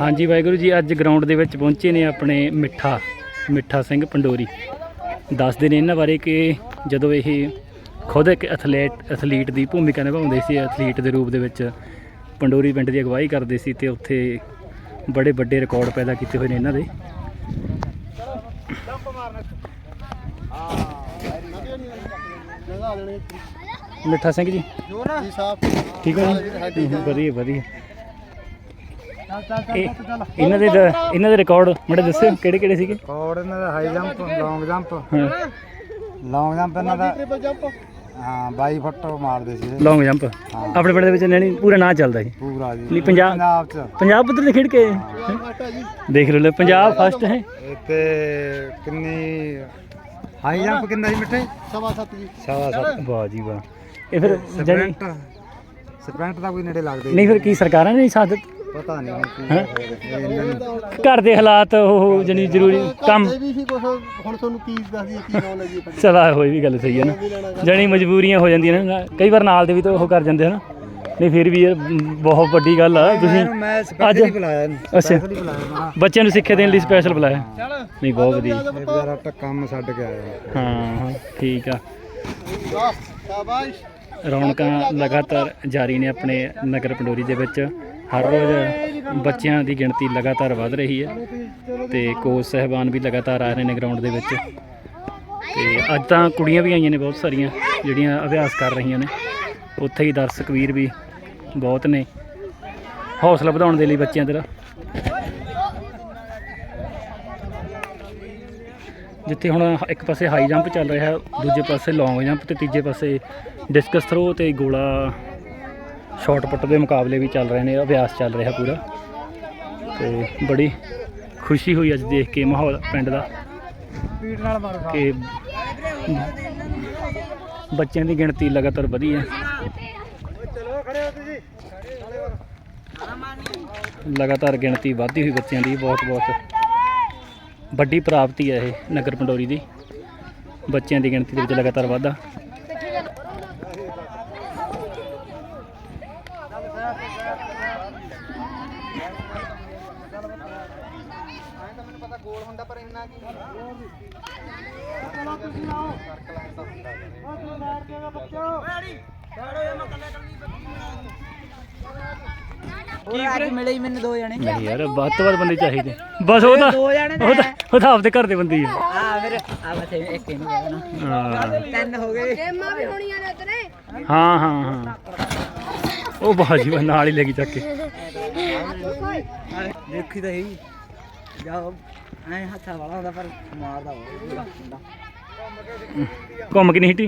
ਹਾਂਜੀ ਵਾਹਿਗੁਰੂ ਜੀ ਅੱਜ ਗਰਾਊਂਡ ਦੇ ਵਿੱਚ ਪਹੁੰਚੇ ਨੇ ਆਪਣੇ ਮਿੱਠਾ ਮਿੱਠਾ ਸਿੰਘ ਪੰਡੋਰੀ। ਦੱਸਦੇ ਨੇ ਇਹਨਾਂ ਬਾਰੇ ਕਿ ਜਦੋਂ ਇਹ ਖੁਦ ਇੱਕ ਐਥਲੀਟ ਐਥਲੀਟ ਦੀ ਭੂਮਿਕਾ ਨਿਭਾਉਂਦੇ ਸੀ ਐਥਲੀਟ ਦੇ ਰੂਪ ਦੇ ਵਿੱਚ ਪੰਡੋਰੀ ਪਿੰਡ ਦੀ ਅਗਵਾਈ ਕਰਦੇ ਸੀ ਤੇ ਉੱਥੇ ਬੜੇ ਵੱਡੇ ਰਿਕਾਰਡ ਪੈਦਾ ਕੀਤੇ ਹੋਏ ਨੇ ਇਹਨਾਂ ਦੇ। ਮਿੱਠਾ ਸਿੰਘ ਜੀ ਠੀਕ ਹੋ ਜੀ? ਵਧੀਆ ਵਧੀਆ। ਇਹ ਇਹਨਾਂ ਦੇ ਦ- ਇਹਨਾਂ ਦੇ ਰਿਕਾਰਡ ਮੜੇ ਦੱਸਿਓ ਕਿਹੜੇ ਕਿਹੜੇ ਸੀਗੇ? ਕੋਡ ਇਹਨਾਂ ਦਾ ਹਾਈ ਜੰਪ ਲੌਂਗ ਜੰਪ ਹਾਂ। ਲੌਂਗ ਜੰਪ ਇਹਨਾਂ ਦਾ ਟ੍ਰਿਪਲ ਜੰਪ ਹਾਂ 22 ਫੁੱਟ ਮਾਰਦੇ ਸੀ। ਇਹ। ਲੌਂਗ ਜੰਪ ਆਪਣੇ ਪਿੰਡ ਦੇ ਵਿੱਚ ਨਹੀਂ ਪੂਰਾ ਨਾਂ ਚੱਲਦਾ ਜੀ ਪੂਰਾ ਜੀ। ਨਹੀਂ, ਪੰਜਾਬ- ਪੰਜਾਬ ਚ। ਪੰਜਾਬ ਪੱਧਰ ਤੇ ਖੇਡ ਕੇ ਦੇਖ ਲਓ ਲੈ ਪੰਜਾਬ ਫਸਟ ਹੈ। ਇੱਥੇ ਕਿੰਨੀ ਹਾਈ ਜੰਪ ਕਿੰਨਾ ਜੀ ਮਿੱਠੇ? ਸਵਾ 7 ਜੀ। ਸਵਾ 7 ਵਾਹ ਜੀ ਵਾਹ। ਇਹ ਫਿਰ ਜਾਨੀ ਸਪ੍ਰਿੰਟ ਸਪ੍ਰਿੰਟ ਦਾ ਕੋਈ ਨੇੜੇ ਲੱਗਦੇ ਨਹੀਂ ਫਿਰ ਕੀ ਸਰਕਾਰਾਂ ਨੇ ਨਹੀਂ ਸਾਥ ਦਿੱਤਾ? ਪਤਾ ਨਹੀਂ ਹੁਣ ਕੀ ਹੈਂ? ਇਹ ਇਹਨਾਂ ਨੂੰ ਘਰ ਦੇ ਹਾਲਾਤ ਉਹ ਜਾਨੀ ਜ਼ਰੂਰੀ ਕੰਮ। ਵੀ ਸੀ ਕੁਛ ਹੁਣ ਤੁਹਾਨੂੰ ਕੀ ਦੱਸਦੀ ਕੀ ਨੌਲੇਜ ਹੈ ਚਲਾ ਹੋਈ ਵੀ ਗੱਲ ਸਹੀ ਹੈ ਨਾ। ਜਾਨੀ ਮਜਬੂਰੀਆਂ ਹੋ ਜਾਂਦੀਆਂ ਨੇ। ਕਈ ਵਾਰ ਨਾਲ ਦੇ ਵੀ ਤਾਂ ਉਹ ਕਰ ਜਾਂਦੇ ਹਨ ਨਹੀਂ ਫਿਰ ਵੀ ਮ, ਬਹੁਤ ਵੱਡੀ ਗੱਲ ਆ। ਤੁਸੀਂ ਮੈਂ ਅੱਜ- ਸਪੈਸ਼ਲੀ ਬੁਲਾਇਆ ਇਹਨੂੰ। ਅੱਛਾ। ਸਪੈਸ਼ਲੀ ਬੁਲਾਇਆ ਮੈਂ ਬੱਚਿਆਂ ਨੂੰ ਸਿੱਖਿਆ ਦੇਣ ਲਈ ਸਪੈਸ਼ਲ ਬੁਲਾਇਆ। ਨਹੀਂ ਬਹੁਤ ਵਧੀਆ। ਇਹ ਵਿਚਾਰਾ ਤਾਂ ਕੰਮ ਛੱਡ ਕੇ ਆਇਆ। ਹਾਂ ਹਾਂ ਠੀਕ ਆ। ਸ਼ਾਬਾਸ਼। ਰੌਣਕਾਂ ਲਗਾਤਾਰ ਜਾਰੀ ਨੇ ਆਪਣੇ ਨਗਰ ਪੰਡੋਰੀ ਦੇ ਵਿੱਚ। ਹਰ ਰੋਜ਼ ਬੱਚਿਆਂ ਦੀ ਗਿਣਤੀ ਲਗਾਤਾਰ ਵੱਧ ਰਹੀ ਹੈ ਤੇ ਕੋਚ ਸਹਿਬਾਨ ਵੀ ਲਗਾਤਾਰ ਆ ਰਹੇ ਨੇ ਗਰਾਊਂਡ ਦੇ ਵਿੱਚ। ਤੇ ਅੱਜ ਤਾਂ ਕੁੜੀਆਂ ਵੀ ਆਈਆਂ ਨੇ ਬਹੁਤ ਸਾਰੀਆਂ, ਜਿਹੜੀਆਂ ਅਭਿਆਸ ਕਰ ਰਹੀਆਂ ਨੇ। ਉੱਥੇ ਹੀ ਦਰਸ਼ਕ ਵੀਰ ਵੀ ਬਹੁਤ ਨੇ। ਹੌਸਲਾ ਵਧਾਉਣ ਦੇ ਲਈ ਬੱਚਿਆਂ ਦਾ ਜਿੱਥੇ ਹੁਣ ਇੱਕ ਪਾਸੇ ਹਾਈ ਜੰਪ ਚੱਲ ਰਿਹਾ, ਦੂਜੇ ਪਾਸੇ ਲੌਂਗ ਜੰਪ ਤੇ ਤੀਜੇ ਪਾਸੇ ਡਿਸਕਸ ਥਰੋ ਤੇ ਗੋਲਾ ਸ਼ਾਟ ਪੁੱਟ ਦੇ ਮੁਕਾਬਲੇ ਵੀ ਚੱਲ ਰਹੇ ਨੇ ਅਭਿਆਸ ਚੱਲ ਰਿਹਾ ਪੂਰਾ। ਤੇ ਬੜੀ ਖੁਸ਼ੀ ਹੋਈ ਅੱਜ ਦੇਖ ਕੇ ਮਾਹੌਲ ਪਿੰਡ ਦਾ। ਸਪੀਡ ਨਾਲ ਮਾਰੋ ਕਿ ਬੱਚਿਆਂ ਦੀ ਗਿਣਤੀ ਲਗਾਤਾਰ ਵਧੀ ਹੈ। ਚਲੋ ਖੜੇ ਹੋ ਤੁਸੀਂ ਲਗਾਤਾਰ ਗਿਣਤੀ ਵਧਦੀ ਹੋਈ ਬੱਚਿਆਂ ਦੀ ਬਹੁਤ ਬਹੁਤ ਵੱਡੀ ਪ੍ਰਾਪਤੀ ਹੈ ਇਹ ਨਗਰ ਪੰਡੋਰੀ ਦੀ। ਬੱਚਿਆਂ ਦੀ ਗਿਣਤੀ ਦੇ ਵਿੱਚ ਲਗਾਤਾਰ ਵਾਧਾ। ਮੈਨੂੰ ਪਤਾ ਗੋਲ ਹੁੰਦਾ ਪਰ ਇੰਨਾ ਕੀ ਕੀ ਅੱਜ ਮਿਲੇ ਹੀ ਮੈਨੂੰ ਦੋ ਜਣੇ। ਨਹੀਂ ਯਾਰ ਵੱਧ ਤੋਂ ਵੱਧ ਬੰਦੇ ਚਾਹੀਦੇ। ਬਸ ਉਹ ਤਾਂ ਦੋ ਜਣੇ ਉਹ ਤਾਂ ਉਹ ਤਾਂ ਆਪਦੇ ਘਰ ਦੇ ਬੰਦੇ ਹੀ ਆ। ਆ ਫਿਰ ਆ ਬਸ ਇੱਕ ਇਹਨੂੰ ਕਹਿ ਦੇਣਾ। ਹਾਂ। ਤਿੰਨ ਹੋ ਗਏ। ਗੇਮਾਂ ਵੀ ਹੋਣੀਆਂ ਨੇ ਉਧਰੇ ਹਾਂ ਹਾਂ ਹਾਂ। ਉਹ ਬਾਜੀ ਵਾ ਨਾਲ ਹੀ ਲੈ ਗਈ ਚੱਕ ਕੇ। ਦੇਖੀ ਤਾਂ ਹੀ ਜਾ ਐ ਹੱਥਾਂ ਵਾਲਾ ਹੁੰਦਾ ਪਰ ਮਾਰਦਾ ਉਹ ਘੁੰਮ ਕੇ ਨਹੀਂ ਹਿੱਟੀ?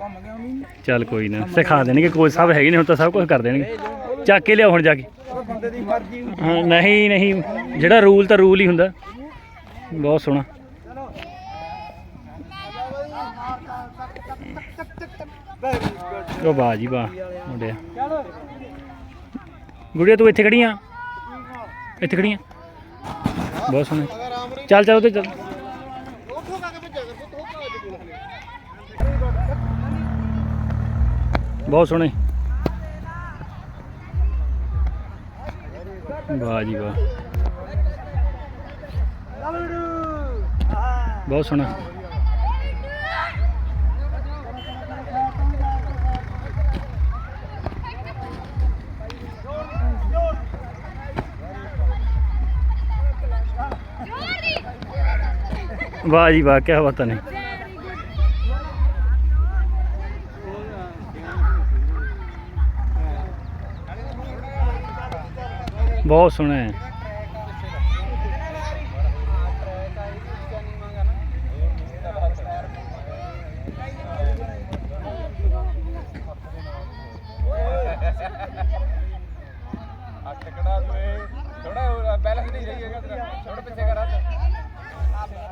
ਘੁੰਮ ਗਿਆ ਨਹੀਂ। ਚੱਲ ਕੋਈ ਨਾ ਸਿਖਾ ਦੇਣਗੇ ਕੋਚ ਸਾਹਿਬ ਹੈਗੇ ਨੇ ਹੁਣ ਤਾਂ ਸਭ ਕੁਝ ਕਰ ਦੇਣਗੇ। ਚੱਕ ਕੇ ਲਿਆਓ ਹੁਣ ਜਾ ਕੇ। ਨਹੀਂ ਨਹੀਂ ਜਿਹੜਾ ਰੂਲ ਤਾਂ ਰੂਲ ਹੀ ਹੁੰਦਾ। ਬਹੁਤ ਸੋਹਣਾ। ਉਹ ਬਾਜੀ ਵਾਹ, ਮੁੰਡਿਆ। ਗੁੜੀਆ, ਤੂੰ ਇੱਥੇ ਖੜੀ ਆ? ਇੱਥੇ ਖੜੀ ਆ? ਬਹੁਤ ਸੋਹਣਾ। ਚੱਲ ਚੱਲ ਉੱਤੇ ਚੱਲ। ਬਹੁਤ ਸੋਹਣੇ। ਵਾਹ ਜੀ ਵਾਹ। ਬਹੁਤ ਸੋਹਣਾ। ਵਾਹ ਜੀ ਵਾਹ ਕੀ ਬਾਤਾਂ ਨੇ। ਬਹੁਤ ਸੋਹਣਾ ਹੈ ਥੋੜਾ ਬੈਲੈਂਸ ਨਹੀਂ ਰਹੀ ਹੈਗਾ ਤੇਰਾ ਥੋੜਾ ਪਿੱਛੇ ਕਰ ਹੱਥ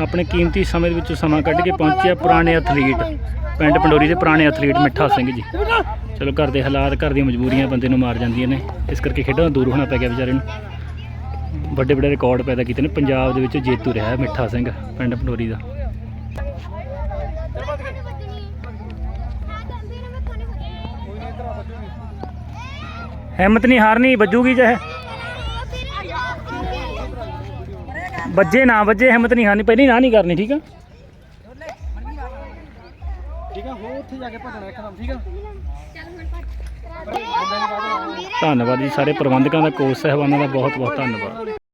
ਆਪਣੇ ਕੀਮਤੀ ਸਮੇਂ ਦੇ ਵਿੱਚੋਂ ਸਮਾਂ ਕੱਢ ਕੇ ਪਹੁੰਚਿਆ ਪੁਰਾਣੇ ਐਥਲੀਟ, ਪਿੰਡ ਪੰਡੋਰੀ ਦੇ ਪੁਰਾਣੇ ਐਥਲੀਟ ਮਿੱਠਾ ਸਿੰਘ ਜੀ। ਚਲੋ ਘਰ ਦੇ ਹਾਲਾਤ, ਘਰ ਦੀਆਂ ਮਜਬੂਰੀਆਂ ਬੰਦੇ ਨੂੰ ਮਾਰ ਜਾਂਦੀਆਂ ਨੇ। ਇਸ ਕਰਕੇ ਖੇਡਾਂ ਤੋਂ ਦੂਰ ਹੋਣਾ ਪੈ ਗਿਆ ਵਿਚਾਰੇ ਨੂੰ। ਵੱਡੇ ਵੱਡੇ ਰਿਕਾਰਡ ਪੈਦਾ ਕੀਤੇ ਨੇ, ਪੰਜਾਬ ਦੇ ਵਿੱਚ ਜੇਤੂ ਰਿਹਾ ਮਿੱਠਾ ਸਿੰਘ, ਪਿੰਡ ਪੰਡੋਰੀ ਦਾ। ਹਿੰਮਤ ਨਹੀਂ ਹਾਰਨੀ, ਵੱਜੂਗੀ ਜੇ ਵੱਜੇ ਨਾ ਵੱਜੇ ਹਿੰਮਤ ਨਹੀਂ ਹਾਰਨੀ ਪਹਿਲੀ ਨਾ ਨਹੀਂ ਕਰਨੀ ਠੀਕ ਆ? ਠੀਕ ਆ ਹੋ ਉੱਥੇ ਜਾ ਕੇ ਭੱਜਣਾ ਇੱਕਦਮ ਠੀਕ ਆ? ਧੰਨਵਾਦ ਜੀ। ਸਾਰੇ ਪ੍ਰਬੰਧਕਾਂ ਦਾ ਕੋਚ ਸਹਿਬਾਨਾਂ ਦਾ ਬਹੁਤ ਬਹੁਤ ਧੰਨਵਾਦ।